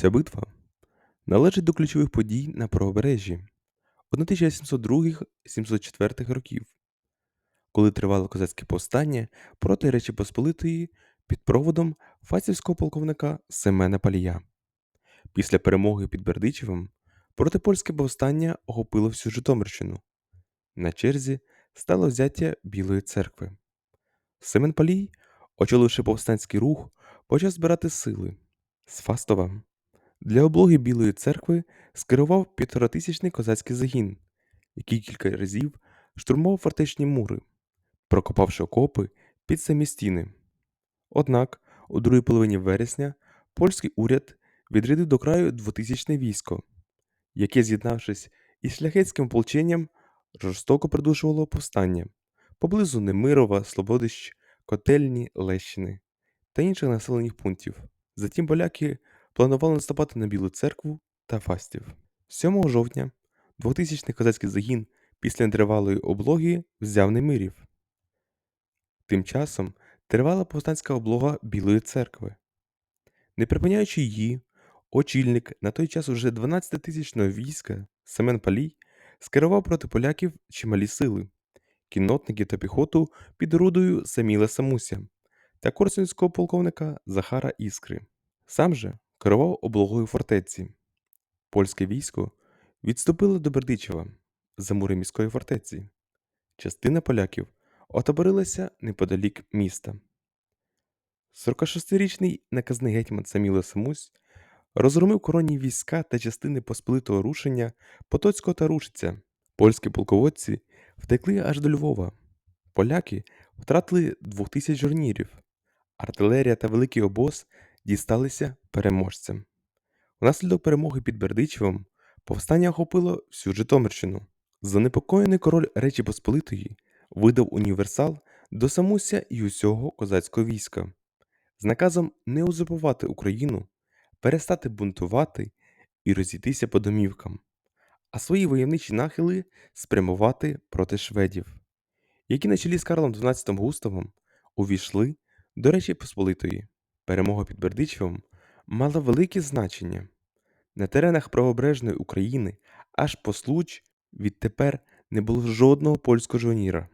Ця битва належить до ключових подій на правобережжі 1702-704 років, коли тривало козацьке повстання проти Речі Посполитої під проводом фастівського полковника Семена Палія. Після перемоги під Бердичевом протипольське повстання охопило всю Житомирщину. На черзі стало взяття Білої церкви. Семен Палій, очоливши повстанський рух, почав збирати сили. З Фастова для облоги Білої церкви скерував півторатисячний козацький загін, який кілька разів штурмував фортечні мури, прокопавши окопи під самі стіни. Однак, у другій половині вересня польський уряд відрядив до краю двотисячне військо, яке, з'єднавшись із шляхетським ополченням, жорстоко придушувало повстання поблизу Немирова, Слободищ, Котельні, Лещини та інших населених пунктів. Затім поляки планували наступати на Білу церкву та Фастів. 7 жовтня 2000-й козацький загін після нетривалої облоги взяв Немирів. Тим часом тривала повстанська облога Білої церкви. Не припиняючи її, очільник на той час уже 12-тисячного війська Семен Палій скерував проти поляків чималі сили, кіннотників та піхоту під рудою Саміла Самуся та корсунського полковника Захара Іскри. Сам же керував облогою фортеці. Польське військо відступило до Бердичева за мури міської фортеці. Частина поляків отаборилася неподалік міста. 46-річний наказний гетьман Саміло Самусь розгромив коронні війська та частини посполитого рушення Потоцького та Рушиця. Польські полководці втекли аж до Львова. Поляки втратили 2000 журнірів. Артилерія та великий обоз дісталися переможцям. Внаслідок перемоги під Бердичевом повстання охопило всю Житомирщину. Занепокоєний король Речі Посполитої видав універсал до Самуся і усього козацького війська з наказом не узурпувати Україну, перестати бунтувати і розійтися по домівкам, а свої войовничі нахили спрямувати проти шведів, які на чолі з Карлом XII Густавом увійшли до Речі Посполитої. Перемога під Бердичевом мала велике значення. На теренах правобережної України аж по случ відтепер не було жодного польського жовніра.